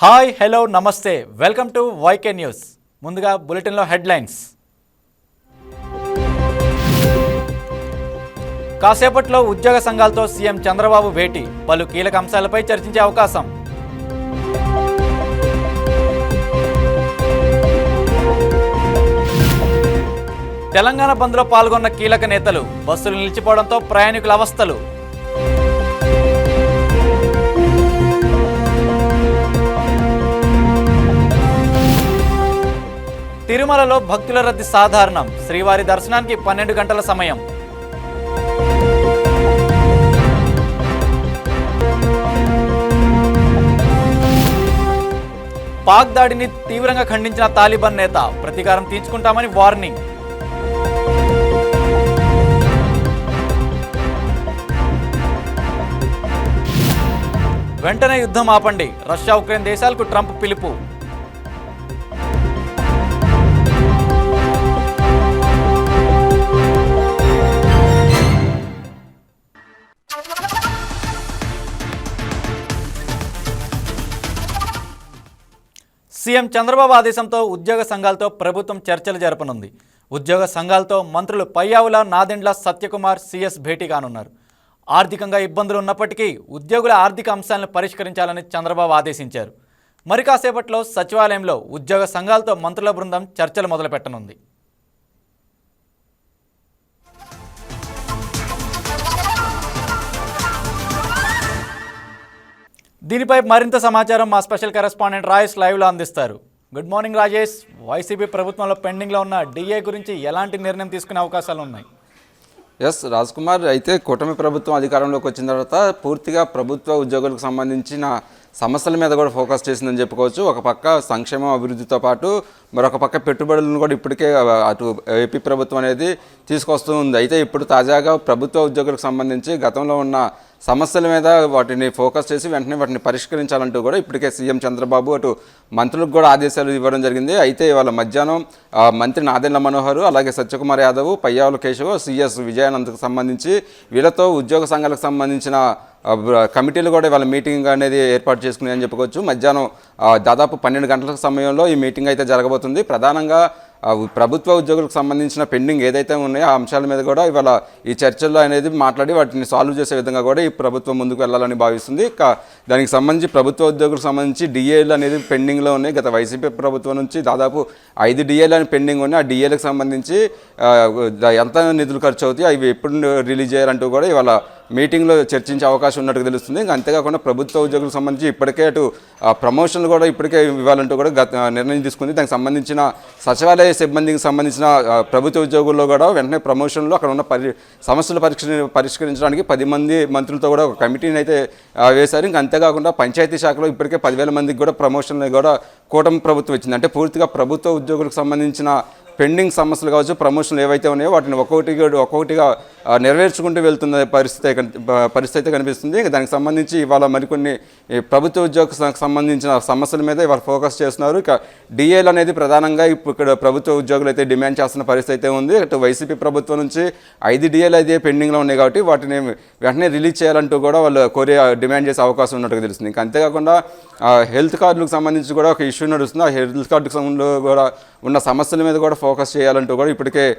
Hi hello నమస్తే. Welcome to YK news. ముందుగా బులెటిన్లో హెడ్లైన్స్. కాసేపట్లో ఉద్యోగ సంఘాలతో సీఎం చంద్రబాబు భేటీ. పలు కీలక అంశాలపై చర్చించే అవకాశం. తెలంగాణ బంద్లో పాల్గొన్న కీలక నేతలు బస్సులు నిలిచిపోవడంతో ప్రయాణికుల అవస్థలు. తిరుమలలో భక్తుల రద్దీ సాధారణం. శ్రీవారి దర్శనానికి పన్నెండు గంటల సమయం. పాక్ దాడిని తీవ్రంగా ఖండించిన తాలిబాన్ నేత ప్రతీకారం తీర్చుకుంటామని వార్నింగ్. వెంటనే యుద్ధం ఆపండి. రష్యా ఉక్రెయిన్ దేశాలకు ట్రంప్ పిలుపు. సీఎం చంద్రబాబు ఆదేశంతో ఉద్యోగ సంఘాలతో ప్రభుత్వం చర్చలు జరపనుంది. ఉద్యోగ సంఘాలతో మంత్రులు పయ్యావుల నాదెండ్ల సత్యకుమార్ సిఎస్ భేటీ కానున్నారు. ఆర్థికంగా ఇబ్బందులు ఉన్నప్పటికీ ఉద్యోగుల ఆర్థిక అంశాలను పరిష్కరించాలని చంద్రబాబు ఆదేశించారు. మరి కాసేపట్లో సచివాలయంలో ఉద్యోగ సంఘాలతో మంత్రుల బృందం చర్చలు మొదలుపెట్టనుంది. దీనిపై మరింత సమాచారం మా స్పెషల్ కరెస్పాండెంట్ రాజేష్ లైవ్లో అందిస్తారు. Good morning Rajesh. వైసీపీ ప్రభుత్వంలో పెండింగ్లో ఉన్న డిఏ గురించి ఎలాంటి నిర్ణయం తీసుకునే అవకాశాలు ఉన్నాయి? ఎస్ రాజ్ కుమార్ అయితే కూటమి ప్రభుత్వం అధికారంలోకి వచ్చిన తర్వాత పూర్తిగా ప్రభుత్వ ఉద్యోగులకు సంబంధించిన సమస్యల మీద కూడా ఫోకస్ చేసిందని చెప్పుకోవచ్చు. ఒక పక్క సంక్షేమం అభివృద్ధితో పాటు మరొక పక్క పెట్టుబడులను కూడా ఇప్పటికే అటు ఏపీ ప్రభుత్వం అనేది తీసుకొస్తూ ఉంది అయితే ఇప్పుడు తాజాగా ప్రభుత్వ ఉద్యోగులకు సంబంధించి గతంలో ఉన్న సమస్యల మీద వాటిని ఫోకస్ చేసి వెంటనే వాటిని పరిష్కరించాలంటూ కూడా ఇప్పటికే సీఎం చంద్రబాబు అటు మంత్రులకు కూడా ఆదేశాలు ఇవ్వడం జరిగింది. అయితే ఇవాళ మధ్యాహ్నం మంత్రి నాదెండ్ల మనోహర్ అలాగే సత్యకుమార్ యాదవ్ పయ్యావుల కేశవ్ సిఎస్ విజయానంద్కు సంబంధించి వీళ్ళతో ఉద్యోగ సంఘాలకు సంబంధించిన కమిటీలు కూడా ఇవాళ మీటింగ్ అనేది ఏర్పాటు చేసుకున్నాయని చెప్పుకోవచ్చు. మధ్యాహ్నం దాదాపు పన్నెండు గంటల సమయంలో ఈ మీటింగ్ అయితే జరగబోతుంది. ప్రధానంగా ప్రభుత్వ ఉద్యోగులకు సంబంధించిన పెండింగ్ ఏదైతే ఉన్నాయో ఆ అంశాల మీద కూడా ఇవాళ ఈ చర్చల్లో అనేది మాట్లాడి వాటిని సాల్వ్ చేసే విధంగా కూడా ఈ ప్రభుత్వం ముందుకు వెళ్ళాలని భావిస్తుంది. దానికి సంబంధించి ప్రభుత్వ ఉద్యోగులకు సంబంధించి డిఏలు అనేది పెండింగ్లో ఉన్నాయి. గత వైసీపీ ప్రభుత్వం నుంచి దాదాపు ఐదు డిఏలు అని పెండింగ్ ఉన్నాయి. ఆ డిఏలకు సంబంధించి ఎంత నిధులు ఖర్చు అవుతాయి అవి ఎప్పుడు రిలీజ్ చేయాలంటూ కూడా ఇవాళ మీటింగ్లో చర్చించే అవకాశం ఉన్నట్టు తెలుస్తుంది. ఇంకా అంతేకాకుండా ప్రభుత్వ ఉద్యోగులకు సంబంధించి ఇప్పటికే అటు ప్రమోషన్లు కూడా ఇప్పటికే ఇవ్వాలంటూ కూడా గత నిర్ణయం తీసుకుంది. దానికి సంబంధించిన సచివాలయ సిబ్బందికి సంబంధించిన ప్రభుత్వ ఉద్యోగుల్లో కూడా వెంటనే ప్రమోషన్లు అక్కడ ఉన్న పరి సమస్యలు పరిష్కరి పరిష్కరించడానికి పది మంది మంత్రులతో కూడా ఒక కమిటీని అయితే వేశారు. ఇంకా అంతేకాకుండా పంచాయతీ శాఖలో ఇప్పటికే పదివేల మందికి కూడా ప్రమోషన్లు కూడా కూటమి ప్రభుత్వం ఇచ్చింది. అంటే పూర్తిగా ప్రభుత్వ ఉద్యోగులకు సంబంధించిన పెండింగ్ సమస్యలు కావచ్చు ప్రమోషన్లు ఏవైతే ఉన్నాయో వాటిని ఒక్కొక్కటి ఒక్కొక్కటిగా నెరవేర్చుకుంటూ వెళ్తున్న పరిస్థితి పరిస్థితి అయితే కనిపిస్తుంది. ఇంకా దానికి సంబంధించి ఇవాళ మరికొన్ని ప్రభుత్వ ఉద్యోగులకు సంబంధించిన సమస్యల మీద ఇవాళ ఫోకస్ చేస్తున్నారు. ఇక డిఏలు అనేది ప్రధానంగా ఇప్పుడు ఇక్కడ ప్రభుత్వ ఉద్యోగులు అయితే డిమాండ్ చేస్తున్న పరిస్థితి అయితే ఉంది. అటు వైసీపీ ప్రభుత్వం నుంచి ఐదు డిఏలు అయితే పెండింగ్లో ఉన్నాయి కాబట్టి వాటిని వెంటనే రిలీజ్ చేయాలంటూ కూడా వాళ్ళు కోరే డిమాండ్ చేసే అవకాశం ఉన్నట్టుగా తెలుస్తుంది. ఇంకా అంతేకాకుండా హెల్త్ కార్డులకు సంబంధించి కూడా ఒక ఇష్యూ నడుస్తుంది. ఆ హెల్త్ కార్డుకి సంబంధంలో కూడా ఉన్న సమస్యల మీద కూడా ఫోకస్ చేయాలంటూ కూడా ఇప్పటికే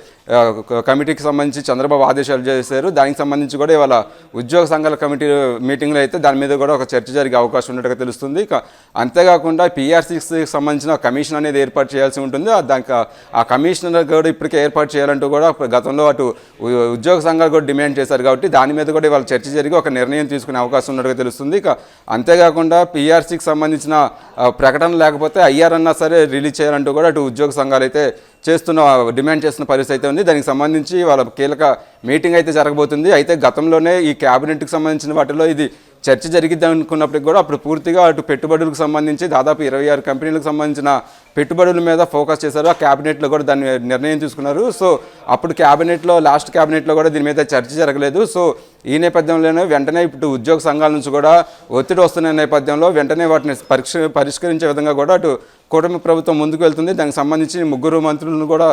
కమిటీకి సంబంధించి చంద్రబాబు ఆదేశాలు చేశారు. దానికి సంబంధించి కూడా ఇవాళ ఉద్యోగ సంఘాల కమిటీ మీటింగ్లో అయితే దాని మీద కూడా ఒక చర్చ జరిగే అవకాశం ఉన్నట్టుగా తెలుస్తుంది. అంతేకాకుండా పీఆర్సీకి సంబంధించిన కమిషన్ అనేది ఏర్పాటు చేయాల్సి ఉంటుంది. దానికి ఆ- కమిషనర్ కూడా ఇప్పటికే ఏర్పాటు చేయాలంటూ కూడా గతంలో అటు ఉద్యోగ సంఘాలు కూడా డిమాండ్ చేశారు కాబట్టి దాని మీద కూడా ఇవాళ చర్చ జరిగి ఒక నిర్ణయం తీసుకునే అవకాశం ఉన్నట్టుగా తెలుస్తుంది. ఇక అంతేకాకుండా పీఆర్సీకి సంబంధించిన ప్రకటన లేకపోతే ఐఆర్ అన్నా సరే రిలీజ్ చేయాలంటూ కూడా అటు ఉద్యోగ సంఘాలు అయితే చేస్తున్న డిమాండ్ చేస్తున్న పరిస్థితి అయితే ఉంది. దానికి సంబంధించి వాళ్ళ కీలక మీటింగ్ అయితే జరగబోతుంది. అయితే గతంలోనే ఈ క్యాబినెట్కి సంబంధించిన వాటిలో ఇది చర్చ జరిగిద్ది అనుకున్నప్పటికి కూడా అప్పుడు పూర్తిగా అటు పెట్టుబడులకు సంబంధించి దాదాపు ఇరవై ఆరు కంపెనీలకు సంబంధించిన పెట్టుబడుల మీద ఫోకస్ చేశారు. ఆ క్యాబినెట్లో కూడా దాన్ని నిర్ణయం తీసుకున్నారు. సో అప్పుడు క్యాబినెట్లో లాస్ట్ క్యాబినెట్లో కూడా దీని మీద చర్చ జరగలేదు. సో ఈ నేపథ్యంలోనే వెంటనే ఇప్పుడు ఉద్యోగ సంఘాల నుంచి కూడా ఒత్తిడి వస్తున్న నేపథ్యంలో వెంటనే వాటిని పరీక్ష పరిష్కరించే విధంగా కూడా అటు కూటమి ప్రభుత్వం ముందుకు వెళ్తుంది. దానికి సంబంధించి ముగ్గురు మంత్రులను కూడా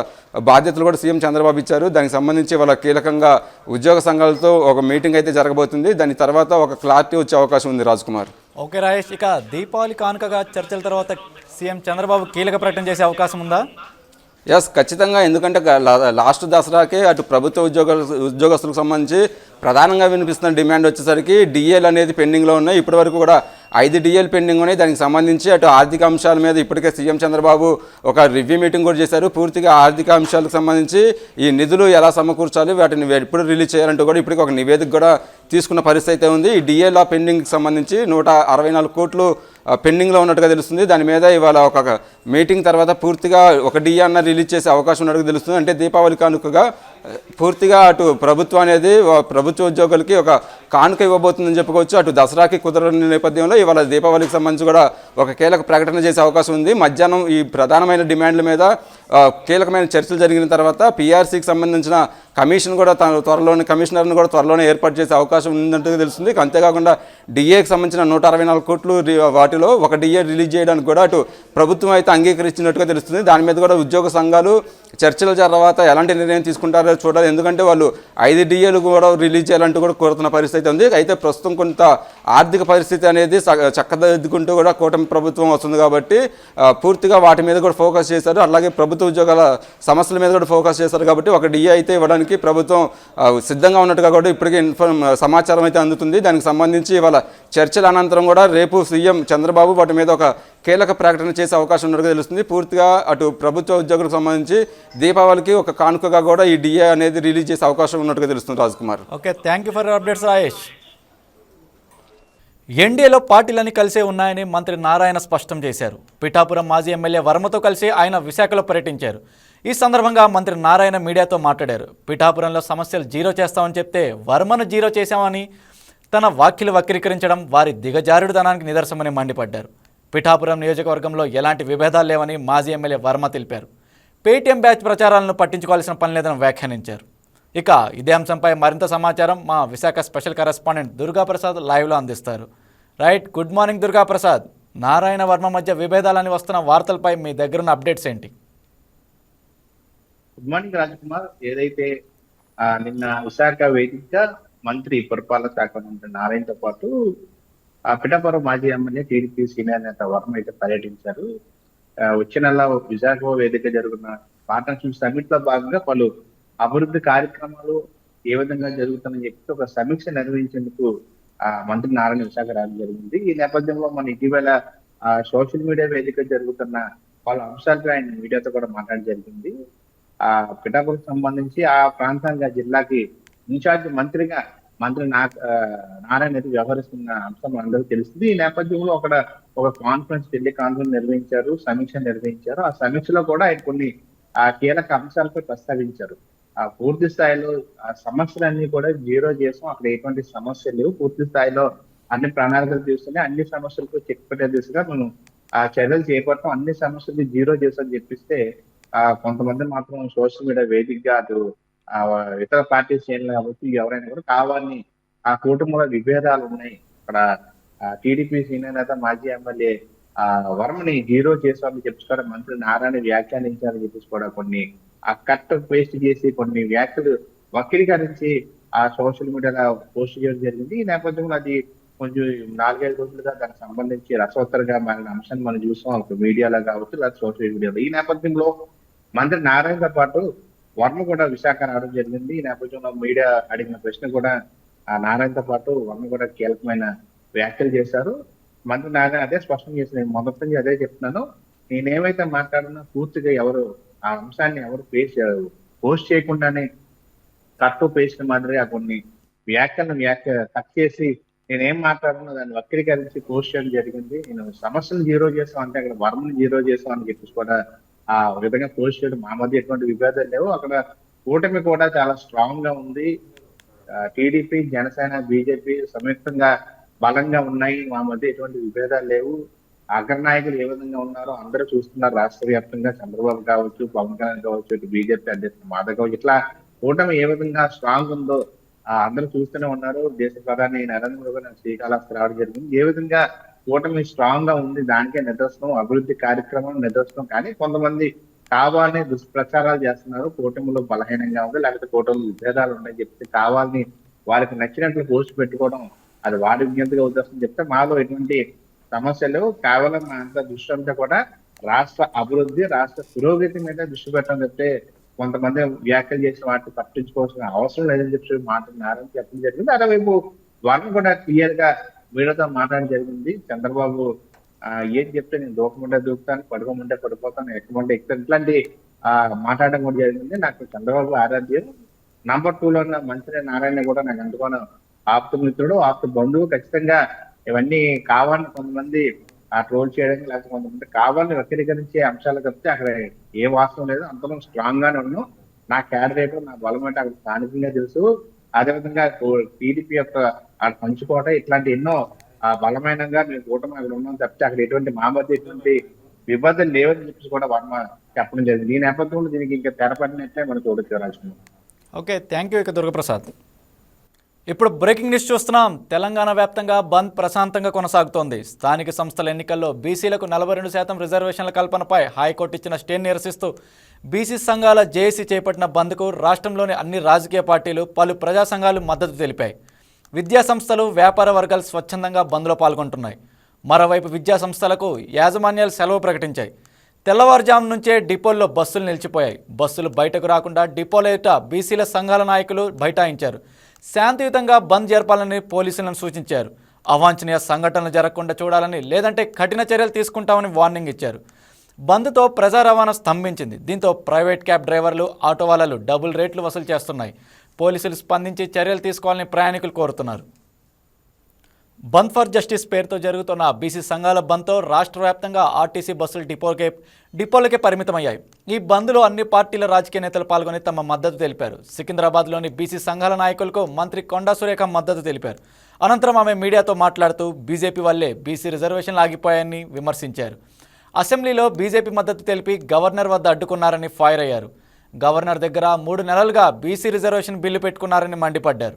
బాధ్యతలు కూడా సీఎం చంద్రబాబు ఇచ్చారు. దానికి సంబంధించి వాళ్ళ కీలకంగా ఉద్యోగ సంఘాలతో ఒక మీటింగ్ అయితే జరగబోతుంది. దాని తర్వాత ఒక క్లారిటీ వచ్చే అవకాశం ఉంది రాజ్ కుమార్ ఓకే రాజేష్ ఇక దీపావళి కానుకగా చర్చల తర్వాత సీఎం చంద్రబాబు కీలక ప్రకటన చేసే అవకాశం ఉందా? ఎస్ ఖచ్చితంగా. ఎందుకంటే లాస్ట్ దసరాకే అటు ప్రభుత్వ ఉద్యోగ ఉద్యోగస్తులకు సంబంధించి ప్రధానంగా వినిపిస్తున్న డిమాండ్ వచ్చేసరికి డిఎల్ అనేది పెండింగ్లో ఉన్నాయి. ఇప్పటివరకు కూడా ఐదు డిఎల్ పెండింగ్ ఉన్నాయి. దానికి సంబంధించి అటు ఆర్థిక అంశాల మీద ఇప్పటికే సీఎం చంద్రబాబు ఒక రివ్యూ మీటింగ్ కూడా చేశారు. పూర్తిగా ఆర్థిక అంశాలకు సంబంధించి ఈ నిధులు ఎలా సమకూర్చాలి వాటిని ఎప్పుడు రిలీజ్ చేయాలంటూ కూడా ఇప్పటికి ఒక నివేదిక కూడా తీసుకున్న పరిస్థితి అయితే ఉంది. ఈ డిఎల్ ఆ పెండింగ్కి సంబంధించి నూట అరవై నాలుగు కోట్లు పెండింగ్లో ఉన్నట్టుగా తెలుస్తుంది. దాని మీద ఇవాళ ఒక మీటింగ్ తర్వాత పూర్తిగా ఒక డిఏ అన్న రిలీజ్ చేసే అవకాశం ఉన్నట్టుగా తెలుస్తుంది. అంటే దీపావళి కానుకగా పూర్తిగా అటు ప్రభుత్వం అనేది ప్రభుత్వ ఉద్యోగులకి ఒక కానుక ఇవ్వబోతుందని చెప్పుకోవచ్చు. అటు దసరాకి కుదరని నేపథ్యంలో ఇవాళ దీపావళికి సంబంధించి కూడా ఒక కీలక ప్రకటన చేసే అవకాశం ఉంది. మధ్యాహ్నం ఈ ప్రధానమైన డిమాండ్ల మీద కీలకమైన చర్చలు జరిగిన తర్వాత పీఆర్సీకి సంబంధించిన కమిషన్ కూడా తన త్వరలోనే కమిషనర్ను కూడా త్వరలోనే ఏర్పాటు చేసే అవకాశం ఉందంటే తెలుస్తుంది. అంతేకాకుండా డిఏకి సంబంధించిన నూట అరవై నాలుగు కోట్లు వాటిలో ఒక డిఏ రిలీజ్ చేయడానికి కూడా అటు ప్రభుత్వం అయితే అంగీకరించినట్టుగా తెలుస్తుంది. దాని మీద కూడా ఉద్యోగ సంఘాలు చర్చల తర్వాత ఎలాంటి నిర్ణయం తీసుకుంటారో చూడాలి. ఎందుకంటే వాళ్ళు ఐదు డిఏలు కూడా రిలీజ్ చేయాలంటూ కూడా కోరుతున్న పరిస్థితి ఉంది అయితే ప్రస్తుతం కొంత ఆర్థిక పరిస్థితి అనేది చక్కదిద్దుకుంటూ కూడా కూటమి ప్రభుత్వం వస్తుంది కాబట్టి పూర్తిగా వాటి మీద కూడా ఫోకస్ చేశారు. అలాగే ప్రభుత్వ ఉద్యోగాల సమస్యల మీద కూడా ఫోకస్ చేశారు కాబట్టి ఒక డిఏ అయితే ఇవ్వడానికి ప్రభుత్వం సిద్ధంగా ఉన్నట్టుగా కూడా ఇప్పటికే ఇన్ఫర్మ్ సమాచారం అయితే అందుతుంది. దానికి సంబంధించి ఇవాళ చర్చల అనంతరం కూడా రేపు సీఎం చంద్రబాబు వాటి మీద ఒక కీలక ప్రకటన చేసే అవకాశం ఉన్నట్టుగా తెలుస్తుంది. పూర్తిగా అటు ప్రభుత్వ ఉద్యోగులకు సంబంధించి దీపావళికి ఒక కానుకగా కూడా ఈ డిఏ అనేది రిలీజ్ చేసే అవకాశం ఉన్నట్టుగా తెలుస్తుంది Raj Kumar. Okay thank you for updates Rayesh ఎన్డీఏలో పార్టీలన్నీ కలిసే ఉన్నాయని మంత్రి నారాయణ స్పష్టం చేశారు. పిఠాపురం మాజీ ఎమ్మెల్యే వర్మతో కలిసి ఆయన విశాఖలో పర్యటించారు. ఈ సందర్భంగా మంత్రి నారాయణ మీడియాతో మాట్లాడారు. పిఠాపురంలో సమస్యలు జీరో చేస్తామని చెప్తే వర్మను జీరో చేశామని తన వ్యాఖ్యలు వక్రీకరించడం వారి దిగజారుడుతనానికి నిదర్శనమని మండిపడ్డారు. పిఠాపురం నియోజకవర్గంలో ఎలాంటి విభేదాలు లేవని మాజీ ఎమ్మెల్యే వర్మ తెలిపారు. పేటీఎం బ్యాచ్ ప్రచారాలను పట్టించుకోవాల్సిన పని లేదని వ్యాఖ్యానించారు. ఇక ఇదే అంశంపై మరింత సమాచారం మా విశాఖ స్పెషల్ కరెస్పాండెంట్ దుర్గాప్రసాద్ లైవ్లో అందిస్తారు. Right good morning Durgaprasad. Narayana Varma మధ్య విభేదాలని వస్తున్న వార్తలపై మీ దగ్గరున్న అప్డేట్స్ ఏంటి? Good morning Rajkumar. ఏదైతే నిన్న విశాఖ వేదికగా మంత్రి పురపాలక శాఖ మంత్రి నారాయణతో పాటు ఆ పిఠాపురం మాజీ ఎమ్మెల్యే టీడీపీ సీనియర్ నేత వర్మ అయితే పర్యటించారు. ఆ, వచ్చే నెల విశాఖ వేదిక జరుగుతున్న పార్ట్నర్షిప్ సమిట్లో భాగంగా పలు అభివృద్ధి కార్యక్రమాలు ఏ విధంగా జరుగుతున్నాయని చెప్పి ఒక సమీక్ష నిర్వహించేందుకు ఆ మంత్రి నారాయణ విశాఖ రావడం జరిగింది. ఈ నేపథ్యంలో మన ఇటీవల ఆ సోషల్ మీడియా వేదిక జరుగుతున్న పలు అంశాలపై ఆయన మీడియాతో కూడా మాట్లాడడం జరిగింది. ఆ పిఠాపురం సంబంధించి ఆ ప్రాంతానికి ఆ జిల్లాకి ఇన్ఛార్జ్ మంత్రిగా మంత్రి నా నారాయణ అయితే వ్యవహరిస్తున్న అంశం అందరికీ తెలిసింది ఈ నేపథ్యంలో అక్కడ ఒక కాన్ఫరెన్స్ ఢిల్లీ కాన్ఫరెన్స్ నిర్వహించారు సమీక్ష నిర్వహించారు. ఆ సమీక్షలో కూడా ఆయన కొన్ని ఆ కీలక అంశాలపై ప్రస్తావించారు. ఆ పూర్తి స్థాయిలో ఆ సమస్యలన్నీ కూడా జీరో చేసాం. అక్కడ ఎటువంటి సమస్యలు లేవు. పూర్తి స్థాయిలో అన్ని ప్రణాళికలు తీసుకుని అన్ని సమస్యలకు చెక్ పెట్టే దిశగా మనం ఆ చర్యలు చేపడతాం. అన్ని సమస్యలు జీరో చేసామని చెప్పిస్తే ఆ కొంతమంది మాత్రం సోషల్ మీడియా వేదికగా అటు ఇతర పార్టీస్ శ్రేణులు కాబట్టి ఎవరైనా కూడా కావాలని ఆ కూటమిలో విభేదాలు ఉన్నాయి. అక్కడ టీడీపీ సీనియర్ నేత మాజీ ఎమ్మెల్యే ఆ వర్మని జీరో చేసామని చెప్పి కూడా మంత్రి నారాయణ వ్యాఖ్యానించారని చెప్పేసి కూడా కొన్ని ఆ కట్ పేస్ట్ చేసి కొన్ని వ్యాఖ్యలు వక్రీకరించి ఆ సోషల్ మీడియాలో పోస్ట్ చేయడం జరిగింది. ఈ నేపథ్యంలో అది కొంచెం నాలుగైదు రోజులుగా దానికి సంబంధించి రసవత్తరగా మారిన అంశాన్ని మనం చూసాం. ఒక మీడియాలో కావచ్చు లేదా సోషల్ మీడియాలో. ఈ నేపథ్యంలో మంత్రి నారాయణతో పాటు వర్మ కూడా విశాఖ రావడం జరిగింది. ఈ నేపథ్యంలో మీడియా అడిగిన ప్రశ్న కూడా ఆ నారాయణతో పాటు వర్మ కూడా కీలకమైన వ్యాఖ్యలు చేశారు. మంత్రి నారాయణ అదే స్పష్టం చేసిన నేను మొదటి నుంచి అదే చెప్తున్నాను. నేనేమైతే మాట్లాడినా పూర్తిగా ఎవరు ఆ అంశాన్ని ఎవరు పేస్ట్ పోస్ట్ చేయకుండానే కట్టు పేస్ట్ మాదిరిగా కొన్ని వ్యాఖ్యలను వ్యాఖ్య కట్ చేసి నేనేం మాట్లాడుతున్నా దాన్ని వక్రీకరించి పోస్ట్ చేయడం జరిగింది. నేను సమస్యను జీరో చేసాం అంటే అక్కడ వర్మను జీరో చేసాం అని చెప్పేసి కూడా ఆ విధంగా పోస్ట్ చేయడం మా మధ్య ఎటువంటి విభేదాలు లేవు. అక్కడ కూటమి కూడా చాలా స్ట్రాంగ్గా ఉంది. టీడీపీ జనసేన బీజేపీ సంయుక్తంగా బలంగా ఉన్నాయి. మా మధ్య ఎటువంటి విభేదాలు లేవు. అగ్రనాయకులు ఏ విధంగా ఉన్నారో అందరూ చూస్తున్నారు. రాష్ట్ర వ్యాప్తంగా చంద్రబాబు కావచ్చు పవన్ కళ్యాణ్ కావచ్చు ఇటు బీజేపీ అధ్యక్షుడు మాధవ్ కావచ్చు ఇట్లా కూటమి ఏ విధంగా స్ట్రాంగ్ ఉందో అందరూ చూస్తూనే ఉన్నారు. దేశ ప్రధాని నరేంద్ర మోదీ శ్రీకాళహస్తి రావడం జరిగింది. ఏ విధంగా కూటమి స్ట్రాంగ్గా ఉంది దానికే నిదర్శనం అభివృద్ధి కార్యక్రమం నిదర్శనం కానీ కొంతమంది కావాలని దుష్ప్రచారాలు చేస్తున్నారు కూటమిలో బలహీనంగా ఉంది లేకపోతే కూటమిలో విభేదాలు ఉన్నాయని చెప్తే కావాలని వారికి నచ్చినట్లు పోస్ట్ పెట్టుకోవడం అది వారి విజ్ఞతగా ఉద్దేశం చెప్తే మాలో ఎటువంటి సమస్యలు కేవలం అంత దృష్టి అంతా కూడా రాష్ట్ర అభివృద్ధి రాష్ట్ర పురోగతి మీద దృష్టి పెట్టడం చెప్తే కొంతమంది వ్యాఖ్యలు చేసిన వాటిని పట్టించుకోవాల్సిన అవసరం లేదని చెప్పి మాట్లాడినారని చెప్పడం జరిగింది. అదేవైపు వాళ్ళు కూడా క్లియర్గా వీళ్ళతో మాట్లాడడం జరిగింది. చంద్రబాబు ఏం చెప్తే నేను దూకముంటే దూకుతాను పడుకోమంటే పడిపోతాను ఎక్కమంటే ఎక్కుతాను ఇట్లాంటి ఆ, మాట్లాడడం కూడా జరిగింది. నాకు చంద్రబాబు ఆరాధ్యం నంబర్ టూ లో ఉన్న మంత్రి నారాయణ కూడా నాకు అందుకోను. ఆప్త మిత్రుడు ఆప్త బంధువు ఖచ్చితంగా ఇవన్నీ కావాలని కొంతమంది ఆ ట్రోల్ చేయడానికి లేకపోతే కొంతమంది కావాలని వక్రీకరించే అంశాలు తప్పితే అక్కడ ఏ వాస్తవం లేదు. అంతలో స్ట్రాంగ్ గానే ఉన్నాం. నా క్యాడరేట్ నా బలం అంటే అక్కడ స్థానికంగా తెలుసు. అదేవిధంగా టీడీపీ యొక్క పంచుకోట పంచుకోవటం ఇట్లాంటి ఎన్నో బలమైనగా మేము కూటమి అక్కడ ఉన్నాం తప్పితే అక్కడ ఎటువంటి మా మధ్య ఎటువంటి విభజన లేవని చెప్పేసి కూడా వర్మ చెప్పడం జరిగింది. ఈ నేపథ్యంలో దీనికి ఇంకా తెరపడినట్లే మనం చూడొచ్చు రాజకుమార్ ఓకే థ్యాంక్ యూ ఇక దుర్గప్రసాద్. ఇప్పుడు బ్రేకింగ్ న్యూస్ చూస్తున్నాం. తెలంగాణ వ్యాప్తంగా బంద్ ప్రశాంతంగా కొనసాగుతోంది. స్థానిక సంస్థల ఎన్నికల్లో బీసీలకు నలభై రెండు శాతం రిజర్వేషన్ల కల్పనపై హైకోర్టు ఇచ్చిన స్టే నిరసిస్తూ బీసీ సంఘాల జేఏసీ చేపట్టిన బంద్కు రాష్ట్రంలోని అన్ని రాజకీయ పార్టీలు పలు ప్రజా సంఘాలు మద్దతు తెలిపాయి. విద్యా సంస్థలు వ్యాపార వర్గాలు స్వచ్ఛందంగా బంద్లో పాల్గొంటున్నాయి. మరోవైపు విద్యా సంస్థలకు యాజమాన్యాలు సెలవు ప్రకటించాయి. తెల్లవారుజాము నుంచే డిపోల్లో బస్సులు నిలిచిపోయాయి. బస్సులు బయటకు రాకుండా డిపోల ఎదుట బీసీల సంఘాల నాయకులు బైఠాయించారు. శాంతియుతంగా బంద్ జరపాలని పోలీసులను సూచించారు. అవాంఛనీయ సంఘటనలు జరగకుండా చూడాలని లేదంటే కఠిన చర్యలు తీసుకుంటామని వార్నింగ్ ఇచ్చారు. బంద్తో ప్రజా రవాణా స్తంభించింది. దీంతో ప్రైవేట్ క్యాబ్ డ్రైవర్లు ఆటో వాళ్ళలు డబుల్ రేట్లు వసూలు చేస్తున్నాయి. పోలీసులు స్పందించి చర్యలు తీసుకోవాలని ప్రయాణికులు కోరుతున్నారు. బంద్ ఫర్ జస్టిస్ పేరుతో జరుగుతున్న బీసీ సంఘాల బంద్తో రాష్ట్ర వ్యాప్తంగా ఆర్టీసీ బస్సులు డిపోకే డిపోలకే పరిమితమయ్యాయి. ఈ బంద్లో అన్ని పార్టీల రాజకీయ నేతలు పాల్గొని తమ మద్దతు తెలిపారు. సికింద్రాబాద్లోని బీసీ సంఘాల నాయకులకు మంత్రి కొండా సురేఖ మద్దతు తెలిపారు. అనంతరం ఆమె మీడియాతో మాట్లాడుతూ బీజేపీ వల్లే బీసీ రిజర్వేషన్లు ఆగిపోయాయని విమర్శించారు. అసెంబ్లీలో బీజేపీ మద్దతు తెలిపి గవర్నర్ వద్ద అడ్డుకున్నారని ఫైర్ అయ్యారు. గవర్నర్ దగ్గర మూడు నెలలుగా బీసీ రిజర్వేషన్ బిల్లు పెట్టుకున్నారని మండిపడ్డారు.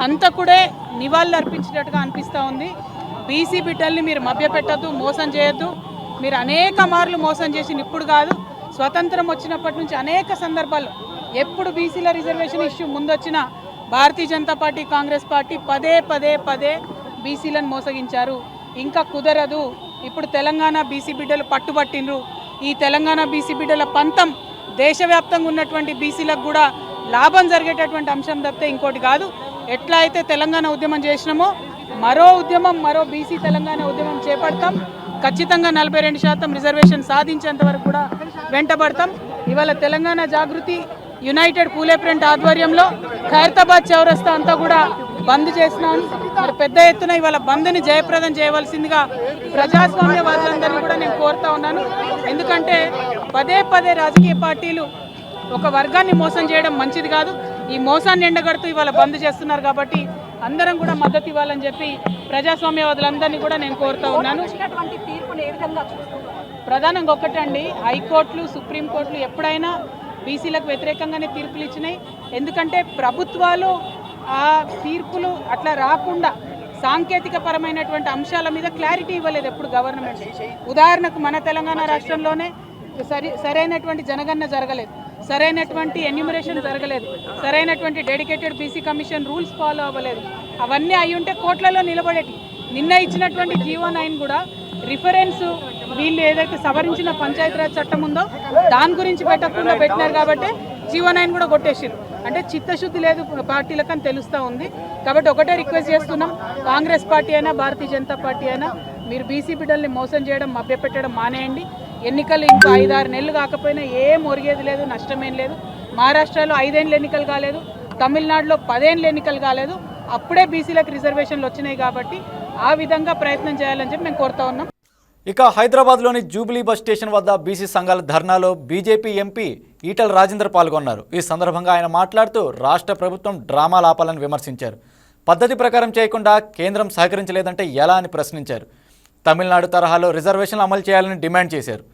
హంతకుడే నివాళులు అర్పించినట్టుగా అనిపిస్తూ ఉంది. బీసీ బిడ్డల్ని మీరు మభ్యపెట్టద్దు మోసం చేయొద్దు. మీరు అనేక మార్లు మోసం చేసిన ఇప్పుడు కాదు. స్వతంత్రం వచ్చినప్పటి నుంచి అనేక సందర్భాల్లో ఎప్పుడు బీసీల రిజర్వేషన్ ఇష్యూ ముందొచ్చినా భారతీయ జనతా పార్టీ కాంగ్రెస్ పార్టీ పదే పదే పదే బీసీలను మోసగించారు. ఇంకా కుదరదు. ఇప్పుడు తెలంగాణ బీసీ బిడ్డలు పట్టుబట్టిండ్రు. ఈ తెలంగాణ బీసీ బిడ్డల పంతం దేశవ్యాప్తంగా ఉన్నటువంటి బీసీలకు కూడా లాభం జరిగేటటువంటి అంశం తప్పితే ఇంకోటి కాదు. ఎట్లా అయితే తెలంగాణ ఉద్యమం చేసినామో మరో ఉద్యమం మరో బీసీ తెలంగాణ ఉద్యమం చేపడతాం. ఖచ్చితంగా నలభై రెండు శాతం రిజర్వేషన్ సాధించేంత వరకు కూడా వెంటబడతాం. ఇవాళ తెలంగాణ జాగృతి యునైటెడ్ పూలే ప్రింట్ ఆధ్వర్యంలో ఖైరతాబాద్ చౌరస్తా అంతా కూడా బంద్ చేసినాం. మరి పెద్ద ఎత్తున ఇవాళ బంద్ని జయప్రదం చేయవలసిందిగా ప్రజాస్వామ్యవాదులందరినీ కూడా నేను కోరుతా ఉన్నాను. ఎందుకంటే పదే పదే రాజకీయ పార్టీలు ఒక వర్గాన్ని మోసం చేయడం మంచిది కాదు. ఈ మోసాన్ని ఎండగడుతూ ఇవాళ బంద్ చేస్తున్నారు కాబట్టి అందరం కూడా మద్దతు ఇవ్వాలని చెప్పి ప్రజాస్వామ్యవాదులందరినీ కూడా నేను కోరుతా ఉన్నాను. ఇచ్చినటువంటి తీర్పును ఏ విధంగా చూస్తున్నారు ప్రధానంగా ఒకటండి హైకోర్టులు సుప్రీంకోర్టులు ఎప్పుడైనా బీసీలకు వ్యతిరేకంగానే తీర్పులు ఇచ్చినాయి. ఎందుకంటే ప్రభుత్వాలు ఆ తీర్పులు అట్లా రాకుండా సాంకేతిక పరమైనటువంటి అంశాల మీద క్లారిటీ ఇవ్వలేదు ఎప్పుడు గవర్నమెంట్. ఉదాహరణకు మన తెలంగాణ రాష్ట్రంలోనే సరి సరైనటువంటి జనగణన జరగలేదు. సరైనటువంటి ఎన్యూమరేషన్ జరగలేదు. సరైనటువంటి dedicated BC commission rules follow అవ్వలేదు. అవన్నీ అయి ఉంటే కోట్లలో నిలబడేటి. నిన్న ఇచ్చినటువంటి జీవో నైన్ కూడా రిఫరెన్స్ వీళ్ళు ఏదైతే సవరించిన పంచాయతీరాజ్ చట్టం ఉందో దాని గురించి పెట్టకుండా పెట్టినారు కాబట్టి జీవో నైన్ కూడా కొట్టేసారు అంటే చిత్తశుద్ధి లేదు పార్టీలకు అని తెలుస్తూ ఉంది. కాబట్టి ఒకటే రిక్వెస్ట్ చేస్తున్నాం. కాంగ్రెస్ పార్టీ అయినా భారతీయ జనతా పార్టీ అయినా మీరు బీసీ బిడ్డల్ని మోసం చేయడం మభ్యపెట్టడం మానేయండి. ఎన్నికలు ఇంకో ఐదారు నెలలు కాకపోయినా ఏం ఒరిగేది లేదు నష్టమేం లేదు. మహారాష్ట్రలో ఐదేళ్ళు ఎన్నికలు కాలేదు తమిళనాడులో పదేళ్ళు ఎన్నికలు కాలేదు. అప్పుడే బీసీలకు రిజర్వేషన్లు వచ్చినాయి కాబట్టి ఆ విధంగా ప్రయత్నం చేయాలని చెప్పి మేము కోరుతా ఉన్నాం. ఇక హైదరాబాద్లోని జూబ్లీ బస్ స్టేషన్ వద్ద బీసీ సంఘాల ధర్నాలో బీజేపీ ఎంపీ ఈటల రాజేందర్ పాల్గొన్నారు. ఈ సందర్భంగా ఆయన మాట్లాడుతూ రాష్ట్ర ప్రభుత్వం డ్రామా లాపాలని విమర్శించారు. పద్ధతి ప్రకారం చేయకుండా కేంద్రం సహకరించలేదంటే ఎలా అని ప్రశ్నించారు. తమిళనాడు తరహాలో రిజర్వేషన్లు అమలు చేయాలని డిమాండ్ చేశారు.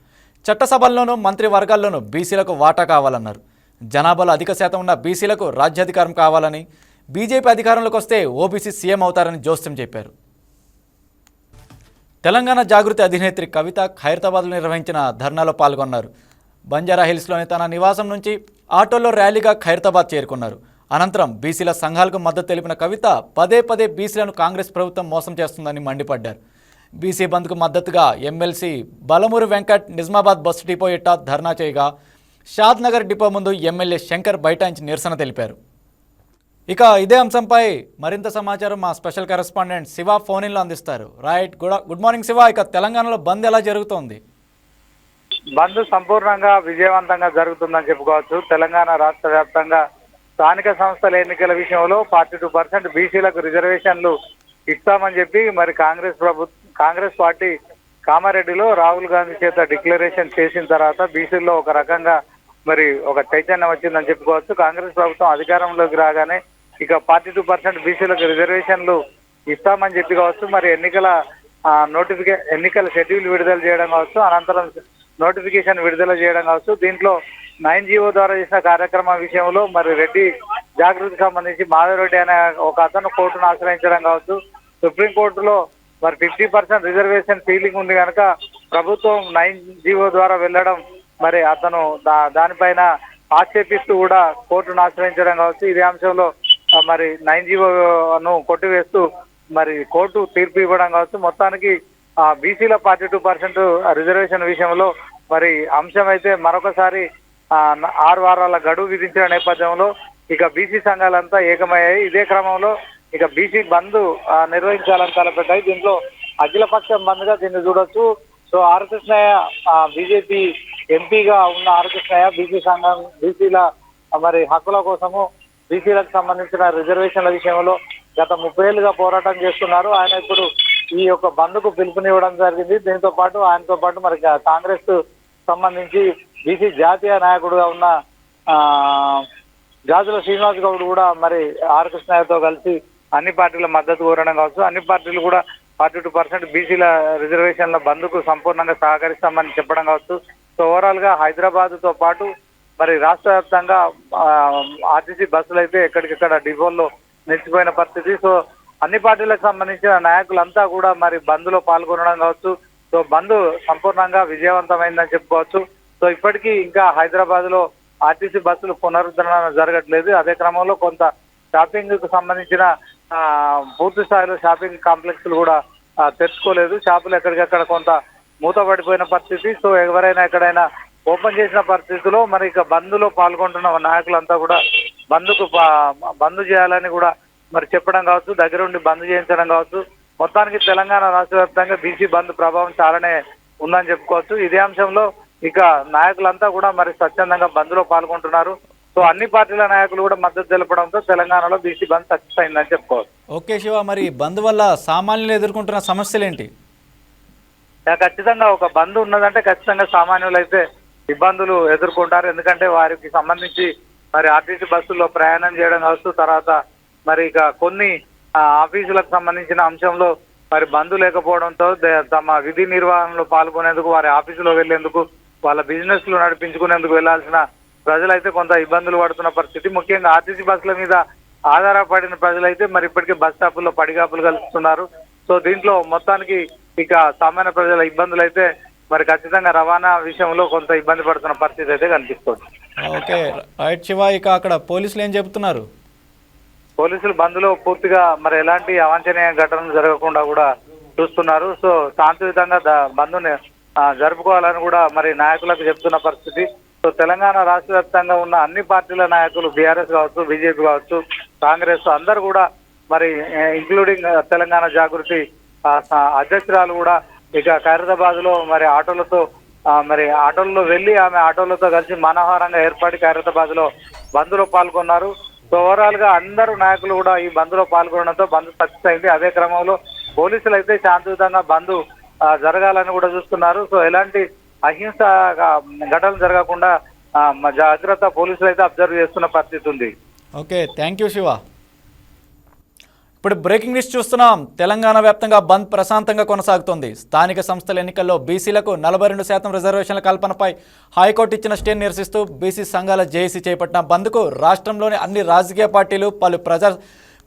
చట్టసభల్లోనూ మంత్రి వర్గాల్లోనూ బీసీలకు వాటా కావాలన్నారు. జనాభాలో అధిక శాతం ఉన్న బీసీలకు రాజ్యాధికారం కావాలని బీజేపీ అధికారంలోకి వస్తే ఓబీసీ సీఎం అవుతారని జోస్యం చెప్పారు. తెలంగాణ జాగృతి అధినేత్రి కవిత ఖైరతాబాద్లో నిర్వహించిన ధర్నాలో పాల్గొన్నారు. బంజారా హిల్స్లోని తన నివాసం నుంచి ఆటోలో ర్యాలీగా ఖైరతాబాద్ చేరుకున్నారు. అనంతరం బీసీల సంఘాలకు మద్దతు తెలిపిన కవిత పదే పదే బీసీలను కాంగ్రెస్ ప్రభుత్వం మోసం చేస్తుందని మండిపడ్డారు. బీసీ బంద్కు మద్దతుగా MLC Balmoor Venkat Nizamabad bus depot ఇట్టా ధర్నా చేయగా షాద్ నగర్ డిపో ముందు ఎమ్మెల్యే శంకర్ బైఠాయించి నిరసన తెలిపారు. ఇక ఇదే అంశంపై మరింత సమాచారం మా స్పెషల్ కరెస్పాండెంట్ శివ ఫోనిన్లో అందిస్తారు. Right good good morning Shiva. ఇక తెలంగాణలో బంద్ ఎలా జరుగుతోంది? బంద్ సంపూర్ణంగా విజయవంతంగా జరుగుతుందని చెప్పుకోవచ్చు. తెలంగాణ రాష్ట్ర వ్యాప్తంగా స్థానిక సంస్థల ఎన్నికల విషయంలో ఫార్టీ టూ పర్సెంట్ బీసీలకు రిజర్వేషన్లు ఇస్తామని చెప్పి మరి కాంగ్రెస్ ప్రభుత్వం కాంగ్రెస్ పార్టీ కామారెడ్డిలో రాహుల్ గాంధీ చేత డిక్లరేషన్ చేసిన తర్వాత బీసీల్లో ఒక రకంగా మరి ఒక చైతన్యం వచ్చిందని చెప్పుకోవచ్చు. కాంగ్రెస్ ప్రభుత్వం అధికారంలోకి రాగానే ఇక ఫార్టీ టూ పర్సెంట్ బీసీలకు రిజర్వేషన్లు ఇస్తామని చెప్పి కావచ్చు. మరి ఎన్నికల నోటిఫికే ఎన్నికల షెడ్యూల్ విడుదల చేయడం కావచ్చు. అనంతరం నోటిఫికేషన్ విడుదల చేయడం కావచ్చు. దీంట్లో నైన్ జీవో ద్వారా చేసిన కార్యక్రమం విషయంలో మరి రెడ్డి జాగృతికి సంబంధించి మాధవరెడ్డి అనే ఒక అతను కోర్టును ఆశ్రయించడం కావచ్చు. సుప్రీంకోర్టులో మరి ఫిఫ్టీ పర్సెంట్ రిజర్వేషన్ ఫీలింగ్ ఉంది కనుక ప్రభుత్వం నైన్ జీవో ద్వారా వెళ్ళడం మరి అతను దా దానిపైన ఆక్షేపిస్తూ కూడా కోర్టును ఆశ్రయించడం కావచ్చు. ఇదే అంశంలో మరి నైన్ జీవోను కొట్టివేస్తూ మరి కోర్టు తీర్పు ఇవ్వడం కావచ్చు. మొత్తానికి బీసీల ఫార్టీ టూ పర్సెంట్ రిజర్వేషన్ విషయంలో మరి అంశం అయితే మరొకసారి ఆరు వారాల గడువు విధించిన నేపథ్యంలో ఇక బీసీ సంఘాలంతా ఏకమయ్యాయి. ఇదే క్రమంలో ఇక బీసీ బంద్ నిర్వహించాలని తలపెట్టాయి. దీంట్లో అఖిలపక్షం బంద్గా దీన్ని చూడొచ్చు. సో ఆర్కృష్ణయ్య బీజేపీ ఎంపీగా ఉన్న ఆర్కృష్ణయ్య బీసీ సంఘం బీసీల మరి హక్కుల కోసము బీసీలకు సంబంధించిన రిజర్వేషన్ల విషయంలో గత ముప్పై ఏళ్ళుగా పోరాటం చేస్తున్నారు. ఆయన ఇప్పుడు ఈ యొక్క బంద్కు పిలుపునివ్వడం జరిగింది. దీంతో పాటు ఆయనతో పాటు మరి కాంగ్రెస్ సంబంధించి బీసీ జాతీయ నాయకుడుగా ఉన్న జాతుల శ్రీనివాస్ గౌడ్ కూడా మరి ఆర్ కృష్ణయ్యతో కలిసి అన్ని పార్టీల మద్దతు కోరడం కావచ్చు. అన్ని పార్టీలు కూడా ఫార్టీ టూ పర్సెంట్ బీసీల రిజర్వేషన్ల బంద్కు సంపూర్ణంగా సహకరిస్తామని చెప్పడం కావచ్చు. సో ఓవరాల్గా హైదరాబాద్తో పాటు మరి రాష్ట్ర వ్యాప్తంగా ఆర్టీసీ బస్సులు అయితే ఎక్కడికెక్కడ డిపోల్లో నిలిచిపోయిన పరిస్థితి. సో అన్ని పార్టీలకు సంబంధించిన నాయకులంతా కూడా మరి బంద్లో పాల్గొనడం కావచ్చు. సో బంద్ సంపూర్ణంగా విజయవంతమైందని చెప్పుకోవచ్చు. సో ఇప్పటికీ ఇంకా హైదరాబాద్లో ఆర్టీసీ బస్సులు పునరుద్ధరణ జరగట్లేదు. అదే క్రమంలో కొంత షాపింగ్కు సంబంధించిన పూర్తి స్థాయిలో షాపింగ్ కాంప్లెక్స్లు కూడా ఆ, తెరుచుకోలేదు షాపులు ఎక్కడికక్కడ కొంత మూతపడిపోయిన పరిస్థితి. సో ఎవరైనా ఎక్కడైనా ఓపెన్ చేసిన పరిస్థితిలో మరి ఇక బంద్లో పాల్గొంటున్న నాయకులంతా కూడా బంద్కు బంద్ చేయాలని కూడా మరి చెప్పడం కావచ్చు దగ్గరుండి బంద్ చేయించడం కావచ్చు. మొత్తానికి తెలంగాణ రాష్ట్ర వ్యాప్తంగా బీసీ బంద్ ప్రభావం చాలానే ఉందని చెప్పుకోవచ్చు. ఇదే అంశంలో ఇక నాయకులంతా కూడా మరి స్వచ్ఛందంగా బంద్లో పాల్గొంటున్నారు. సో అన్ని పార్టీల నాయకులు కూడా మద్దతు తెలపడంతో తెలంగాణలో బీసీ బంద్ సక్సెస్ అయిందని చెప్పుకోవచ్చు. ఓకే శివ మరి బంద్ వల్ల సామాన్యులు ఎదుర్కొంటున్న సమస్యలేంటి? యా, ఖచ్చితంగా ఒక బంద్ ఉన్నదంటే ఖచ్చితంగా సామాన్యులు అయితే ఇబ్బందులు ఎదుర్కొంటారు. ఎందుకంటే వారికి సంబంధించి మరి ఆర్టీసీ బస్సుల్లో ప్రయాణం చేయడం కావచ్చు తర్వాత మరి ఇక కొన్ని ఆఫీసులకు సంబంధించిన అంశంలో మరి బంద్ లేకపోవడంతో తమ విధి నిర్వహణలో పాల్గొనేందుకు వారి ఆఫీసులో వెళ్ళేందుకు వాళ్ళ బిజినెస్లు నడిపించుకునేందుకు వెళ్ళాల్సిన ప్రజలైతే కొంత ఇబ్బందులు పడుతున్న పరిస్థితి. ముఖ్యంగా ఆర్టీసీ బస్సుల మీద ఆధారపడిన ప్రజలైతే మరి ఇప్పటికే బస్ స్టాపుల్లో పడిగాపులు కలుస్తున్నారు. సో దీంట్లో మొత్తానికి ఇక సామాన్య ప్రజల ఇబ్బందులు అయితే మరి ఖచ్చితంగా రవాణా విషయంలో కొంత ఇబ్బంది పడుతున్న పరిస్థితి అయితే కనిపిస్తుంది. ఓకే. రైట్ శివ ఇక అక్కడ పోలీసులు ఏం చెబుతున్నారు పోలీసులు బంద్లో పూర్తిగా మరి ఎలాంటి అవాంఛనీయ ఘటనలు జరగకుండా కూడా చూస్తున్నారు. సో శాంతియుతంగా బంద్ని జరుపుకోవాలని కూడా మరి నాయకులకు చెప్తున్న పరిస్థితి. సో తెలంగాణ రాష్ట్ర వ్యాప్తంగా ఉన్న అన్ని పార్టీల నాయకులు బీఆర్ఎస్ కావచ్చు బీజేపీ కావచ్చు కాంగ్రెస్ అందరు కూడా మరి ఇంక్లూడింగ్ తెలంగాణ జాగృతి అధ్యక్షురాలు కూడా ఇక ఖైరదాబాద్లో మరి ఆటోలతో మరి ఆటోల్లో వెళ్ళి ఆమె ఆటోలతో కలిసి మనోహరంగా ఏర్పడి ఖైరతాబాద్లో బంద్లో పాల్గొన్నారు. సో ఓవరాల్గా అందరూ నాయకులు కూడా ఈ బంద్లో పాల్గొనడంతో బంద్ సక్సెస్ అయింది అదే క్రమంలో పోలీసులు అయితే శాంతియుతంగా బంద్ జరగాలని కూడా చూస్తున్నారు. సో ఎలాంటి అహింస ఘటనలు జరగకుండా జాగ్రత్త పోలీసులు అయితే అబ్జర్వ్ చేస్తున్న పరిస్థితి ఉంది. Okay thank you Shiva. ఇప్పుడు బ్రేకింగ్ న్యూస్ చూస్తున్నాం. తెలంగాణ వ్యాప్తంగా బంద్ ప్రశాంతంగా కొనసాగుతోంది. స్థానిక సంస్థల ఎన్నికల్లో బీసీలకు నలభై రెండు శాతం రిజర్వేషన్ల కల్పనపై హైకోర్టు ఇచ్చిన స్టే నిరసిస్తూ బీసీ సంఘాల జేఏసీ చేపట్టిన బంద్కు రాష్ట్రంలోని అన్ని రాజకీయ పార్టీలు పలు ప్రజా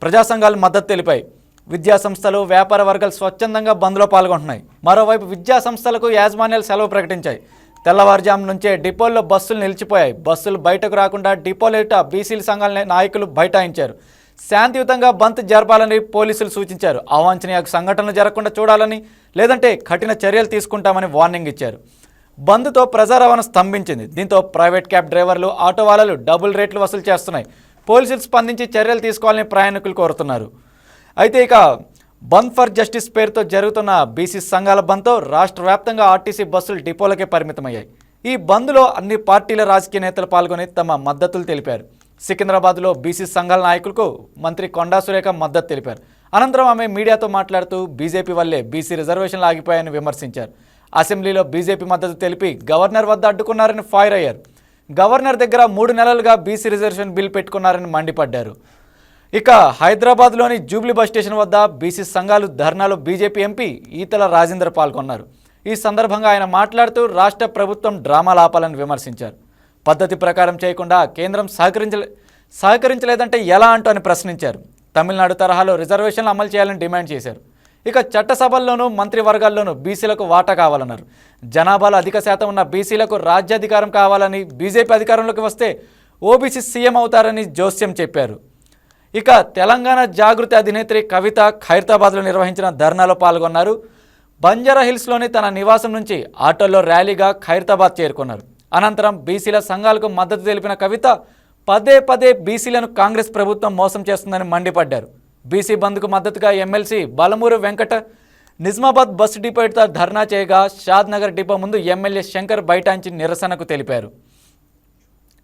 ప్రజా సంఘాలు మద్దతు తెలిపాయి. విద్యా సంస్థలు వ్యాపార వర్గాలు స్వచ్ఛందంగా బంద్లో పాల్గొంటున్నాయి. మరోవైపు విద్యా సంస్థలకు యాజమాన్యాలు సెలవు ప్రకటించాయి. తెల్లవారుజాము నుంచే డిపోల్లో బస్సులు నిలిచిపోయాయి. బస్సులు బయటకు రాకుండా డిపోలేట బీసీల సంఘాల నాయకులు బైఠాయించారు. శాంతియుతంగా బంద్ జరపాలని పోలీసులు సూచించారు. అవాంఛనీయ సంఘటనలు జరగకుండా చూడాలని లేదంటే కఠిన చర్యలు తీసుకుంటామని వార్నింగ్ ఇచ్చారు. బంద్తో ప్రజా రవాణా స్తంభించింది. దీంతో ప్రైవేట్ క్యాబ్ డ్రైవర్లు ఆటో వాళ్ళలు డబుల్ రేట్లు వసూలు చేస్తున్నాయి. పోలీసులు స్పందించి చర్యలు తీసుకోవాలని ప్రయాణికులు కోరుతున్నారు. అయితే ఇక బంద్ ఫర్ జస్టిస్ పేరుతో జరుగుతున్న బీసీ సంఘాల బంద్తో రాష్ట్ర వ్యాప్తంగా ఆర్టీసీ బస్సులు డిపోలకే పరిమితమయ్యాయి. ఈ బంద్లో అన్ని పార్టీల రాజకీయ నేతలు పాల్గొని తమ మద్దతులు తెలిపారు. సికింద్రాబాద్లో బీసీ సంఘాల నాయకులకు మంత్రి కొండా సురేఖ మద్దతు తెలిపారు. అనంతరం ఆమె మీడియాతో మాట్లాడుతూ బీజేపీ వల్లే బీసీ రిజర్వేషన్లు ఆగిపోయాయని విమర్శించారు. అసెంబ్లీలో బీజేపీ మద్దతు తెలిపి గవర్నర్ వద్ద అడ్డుకున్నారని ఫైర్ అయ్యారు. గవర్నర్ దగ్గర మూడు నెలలుగా బీసీ రిజర్వేషన్ బిల్ పెట్టుకున్నారని మండిపడ్డారు. ఇక హైదరాబాద్లోని జూబ్లీ బస్ స్టేషన్ వద్ద బీసీ సంఘాలు ధర్నాలో బీజేపీ ఎంపీ ఈతల రాజేందర్ పాల్గొన్నారు. ఈ సందర్భంగా ఆయన మాట్లాడుతూ రాష్ట్ర ప్రభుత్వం డ్రామా లాపాలని విమర్శించారు. పద్ధతి ప్రకారం చేయకుండా కేంద్రం సహకరించలే సహకరించలేదంటే ఎలా అంటూ అని ప్రశ్నించారు. తమిళనాడు తరహాలో రిజర్వేషన్లు అమలు చేయాలని డిమాండ్ చేశారు. ఇక చట్టసభల్లోనూ మంత్రివర్గాల్లోనూ బీసీలకు వాటా కావాలన్నారు. జనాభాలో అధిక శాతం ఉన్న బీసీలకు రాజ్యాధికారం కావాలని బీజేపీ అధికారంలోకి వస్తే ఓబీసీ సీఎం అవుతారని జోస్యం చెప్పారు. ఇక తెలంగాణ జాగృతి అధినేత్రి కవిత ఖైరతాబాద్లో నిర్వహించిన ధర్నాలో పాల్గొన్నారు. బంజారా హిల్స్లోని తన నివాసం నుంచి ఆటోలో ర్యాలీగా ఖైరతాబాద్ చేరుకున్నారు. అనంతరం బీసీల సంఘాలకు మద్దతు తెలిపిన కవిత పదే పదే బీసీలను కాంగ్రెస్ ప్రభుత్వం మోసం చేస్తుందని మండిపడ్డారు. బీసీ బంద్కు మద్దతుగా MLC Balmoor Venkata Nizamabad bus depot dharna చేయగా షాద్ నగర్ డిపో ముందు ఎమ్మెల్యే శంకర్ బైఠాంచి నిరసనకు తెలిపారు.